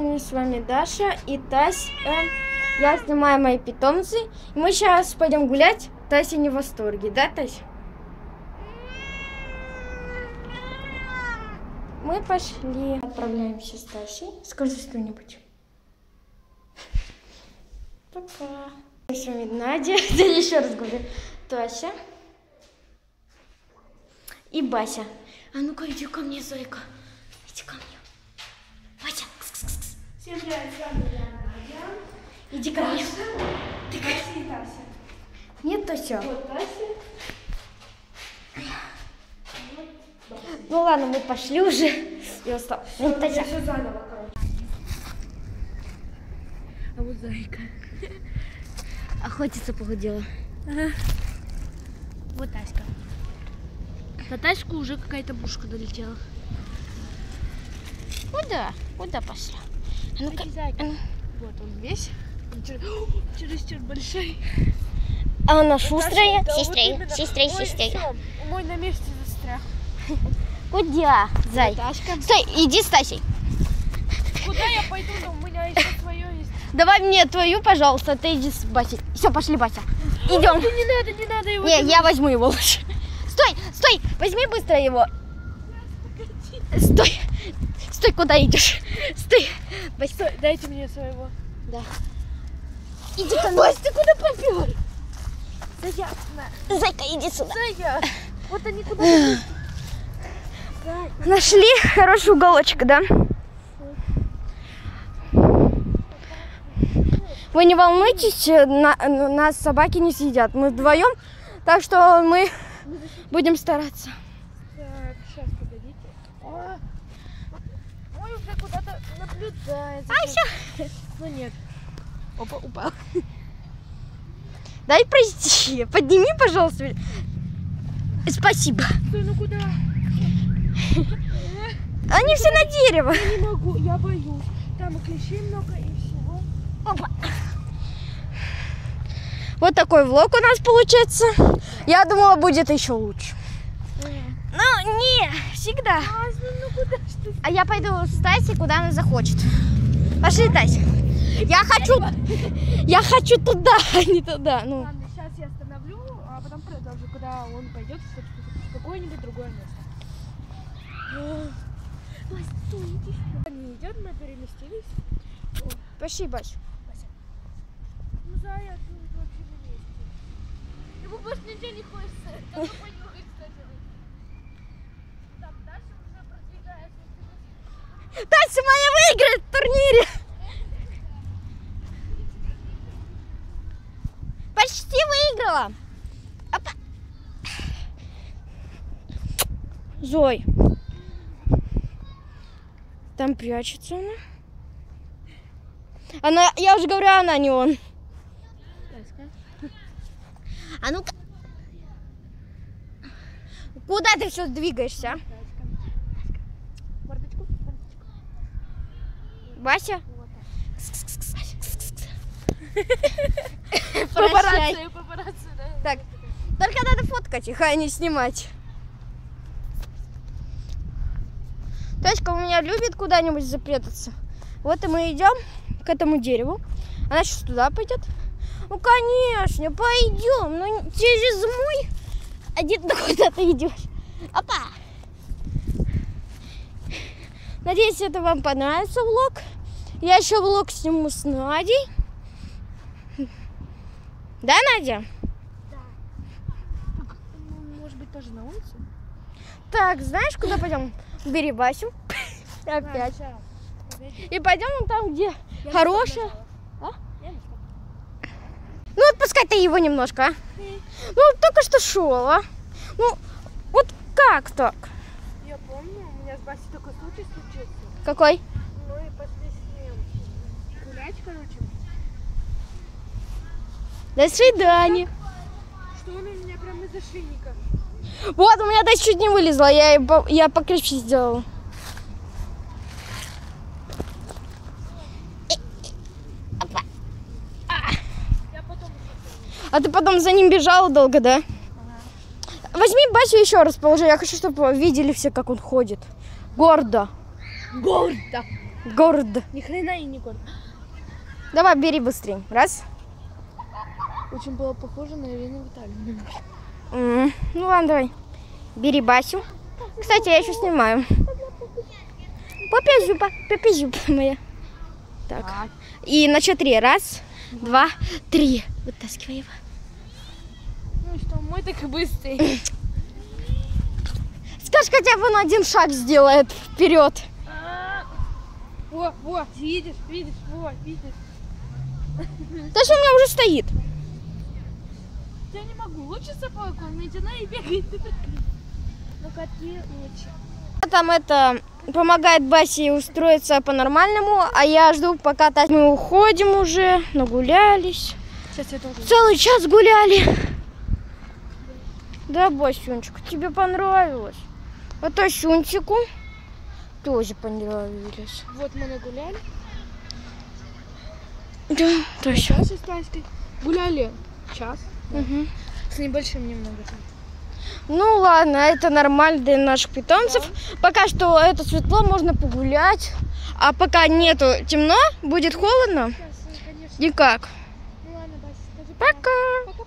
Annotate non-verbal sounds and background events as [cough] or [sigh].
С вами Даша и Тась. Э, Я снимаю мои питомцы. И мы сейчас пойдем гулять. Тася не в восторге, да, Тась? Мы пошли. Отправляемся с Тасей. Скажи что-нибудь. Пока. С вами Надя. [laughs] Да еще раз говорю. Тася. И Бася. А ну-ка, иди ко мне, Зойка. Всем привет, с вами я, Надя. Иди ко мне. Тася и Тася. Нет, Тася. Вот Тася. Ну ладно, мы пошли уже. И устал. Ну, Тася. Я все заново, короче. А вот Зайка. Охотиться похудела. Вот Таська. На Таську уже какая-то бушка долетела. Куда? Куда пошла? Ну. Вот он весь. Он чер- [gasps] чересчур большой. А она шустрая? Да, Сестрей, сестрей, Ой, сестрей. всё, Мой на месте застрял. Куда, Зай? Ташка. Стой, иди с Тасей. Куда я пойду? Ну, у меня еще свое есть. Давай мне твою, пожалуйста, ты иди с Басей. Все, пошли, Бася. Идем. Да не надо, не надо его. Не, я возьму его лучше. Стой, стой, возьми быстро его. Стой, стой, куда идешь? Стой. Бась, Стой, Дайте мне своего. да. Иди ко мне. Бась, ты куда попер? Зайка, Зайка, иди сюда. Зая, вот они куда. Нашли хороший уголочек, да? Вы не волнуйтесь, э, на- нас собаки не съедят. Мы вдвоем, так что мы будем стараться. Так, сейчас, погодите. О, Ой, уже куда-то наблюдает. А, все. Ну нет. Опа, упал. Дай пройти. Подними, пожалуйста. Спасибо. Стой, ну куда? Они все на дерево. Я не могу, я боюсь. Там и клещей много, и всего. Опа. Вот такой влог у нас получается. Я думала, будет еще лучше. Ну, не, всегда. А, ну, ну куда ж ты? А я пойду с Тасей, куда она захочет. Пошли, Тася. Я хочу, я хочу туда, [laughs] а не туда. Ну, Ладно, сейчас я остановлю, а потом продолжу, куда он пойдет в какое-нибудь другое место. Стой, иди. Не идет, мы переместились. пошли, Бась. Ну, Зая, тут вообще на месте. Ему больше ничего не хочется. Так, дальше уже продвигается. Тася моя выиграет в турнире. Почти выиграла. Опа. Зой. Там прячется она. Она, я уже говорю, она не он. А ну-ка. Куда ты все двигаешься? [laughs] Прощай. Папарацци, папарацци, да. Так, только надо фоткать их, а не снимать. Точка у меня любит куда-нибудь запрятаться. Вот и мы идем к этому дереву. Она сейчас туда пойдет. Ну, конечно, пойдем. Ну, через мой... Один ты куда ты идешь. Опа! Надеюсь, это вам понравится влог. Я еще влог сниму с Надей. Да, Надя? Ну, Может быть, тоже на улице? Так, знаешь, куда пойдем? Бери Басю. Опять. И пойдем там, где хорошая. А? Ну, отпускай ты его немножко, а. Ну, только что шел, а. Ну, вот как так? Я помню, у меня с Басей такой случай случился. Какой? Мы пошли с ним гулять, короче. До свидания. Что он у меня прям из ошейника. Вот, у меня дочь чуть не вылезла, я, я покрепче сделала. А ты потом за ним бежала долго, да? Возьми Басю еще раз положи. Я хочу, чтобы видели все, как он ходит. Гордо. Гордо. Горд. Ни хрена и не горд. Давай, бери быстрее. Раз. Очень было похоже на Ирину Витальевну. М, Ну ладно, давай. Бери Басю. Кстати, я еще снимаю. Попя зюба [laughs] моя. Так. И на счет три. Раз, два, три. Вытаскивай его. Ну что, мой так и быстрый. [laughs] Скажешь, хотя бы он один шаг сделает вперед. А, Во, во, видишь, видишь, во, видишь. Даже у меня уже стоит. Я не могу. Лучше собаку, он медяна и бегает. Ну какие лучше? Там это помогает Басе устроиться по-нормальному, а я жду, пока та- мы уходим уже, нагулялись. Сейчас я тоже. Целый час гуляли. Да, Басюнчик, тебе понравилось? А то Сюнчику тоже понравилось. Вот мы нагуляли. Да, точно. Час с Таськой. Гуляли час. Мгм. С небольшим немного. Ну ладно, это нормально для наших питомцев. Пока что это светло, можно погулять. А пока нету темно, будет холодно. Сейчас, конечно. Никак. Ну ладно, скажи Пока. Пока.